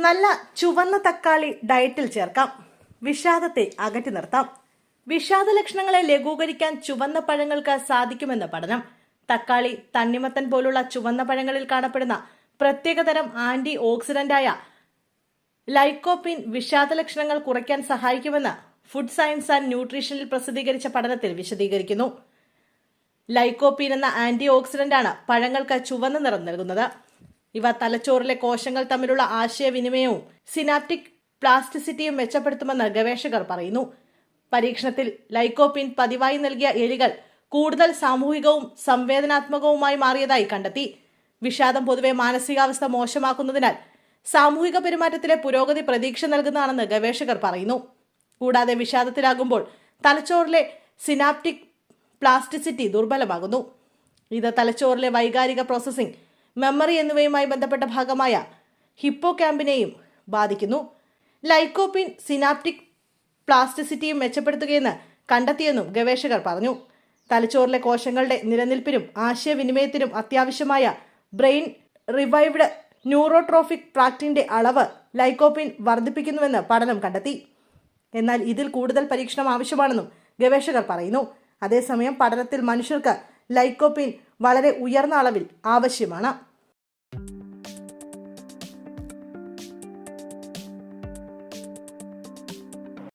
നല്ല ചുവന്ന തക്കാളി ഡയറ്റിൽ ചേർക്കാം. വിഷാദത്തെ അകറ്റി നിർത്താം. വിഷാദ ലക്ഷണങ്ങളെ ലഘൂകരിക്കാൻ ചുവന്ന പഴങ്ങൾക്ക് സാധിക്കുമെന്ന് പഠനം. തക്കാളി തണ്ണിമത്തൻ പോലുള്ള ചുവന്ന പഴങ്ങളിൽ കാണപ്പെടുന്ന പ്രത്യേകതരം ആന്റി ഓക്സിഡന്റായ ലൈക്കോപ്പിൻ വിഷാദ ലക്ഷണങ്ങൾ കുറയ്ക്കാൻ സഹായിക്കുമെന്ന് ഫുഡ് സയൻസ് ആൻഡ് ന്യൂട്രീഷനിൽ പ്രസിദ്ധീകരിച്ച പഠനത്തിൽ വിശദീകരിക്കുന്നു. ലൈക്കോപ്പീൻ എന്ന ആന്റി ഓക്സിഡന്റ് ആണ് പഴങ്ങൾക്ക് ചുവന്ന നിറം നൽകുന്നത്. ഇവ തലച്ചോറിലെ കോശങ്ങൾ തമ്മിലുള്ള ആശയവിനിമയവും സിനാപ്റ്റിക് പ്ലാസ്റ്റിസിറ്റിയും മെച്ചപ്പെടുത്തുമെന്ന് ഗവേഷകർ പറയുന്നു. പരീക്ഷണത്തിൽ ലൈക്കോപിൻ പതിവായി നൽകിയ എലികൾ കൂടുതൽ സാമൂഹികവും സംവേദനാത്മകവുമായി മാറിയതായി കണ്ടെത്തി. വിഷാദം പൊതുവെ മാനസികാവസ്ഥ മോശമാക്കുന്നതിനാൽ സാമൂഹിക പെരുമാറ്റത്തിലെ പുരോഗതി പ്രതീക്ഷ നൽകുന്നതാണെന്ന് ഗവേഷകർ പറയുന്നു. കൂടാതെ വിഷാദത്തിലാകുമ്പോൾ തലച്ചോറിലെ സിനാപ്റ്റിക് പ്ലാസ്റ്റിസിറ്റി ദുർബലമാകുന്നു. ഇത് തലച്ചോറിലെ വൈകാരിക പ്രോസസ്സിംഗ് മെമ്മറി എന്നിവയുമായി ബന്ധപ്പെട്ട ഭാഗമായ ഹിപ്പോ ക്യാമ്പിനെയും ബാധിക്കുന്നു. ലൈക്കോപ്പിൻ സിനാപ്റ്റിക് പ്ലാസ്റ്റിസിറ്റിയും മെച്ചപ്പെടുത്തുകയെന്ന് കണ്ടെത്തിയെന്നും ഗവേഷകർ പറഞ്ഞു. തലച്ചോറിലെ കോശങ്ങളുടെ നിലനിൽപ്പിനും ആശയവിനിമയത്തിനും അത്യാവശ്യമായ ബ്രെയിൻ റിവൈവ്ഡ് ന്യൂറോട്രോഫിക് ട്രാക്റ്റിന്റെ അളവ് ലൈക്കോപ്പിൻ വർദ്ധിപ്പിക്കുന്നുവെന്ന് പഠനം കണ്ടെത്തി. എന്നാൽ ഇതിൽ കൂടുതൽ പരീക്ഷണം ആവശ്യമാണെന്നും ഗവേഷകർ പറയുന്നു. അതേസമയം പഠനത്തിൽ മനുഷ്യർക്ക് ലൈക്കോപ്പിൻ വളരെ ഉയർന്ന അളവിൽ ആവശ്യമാണ്.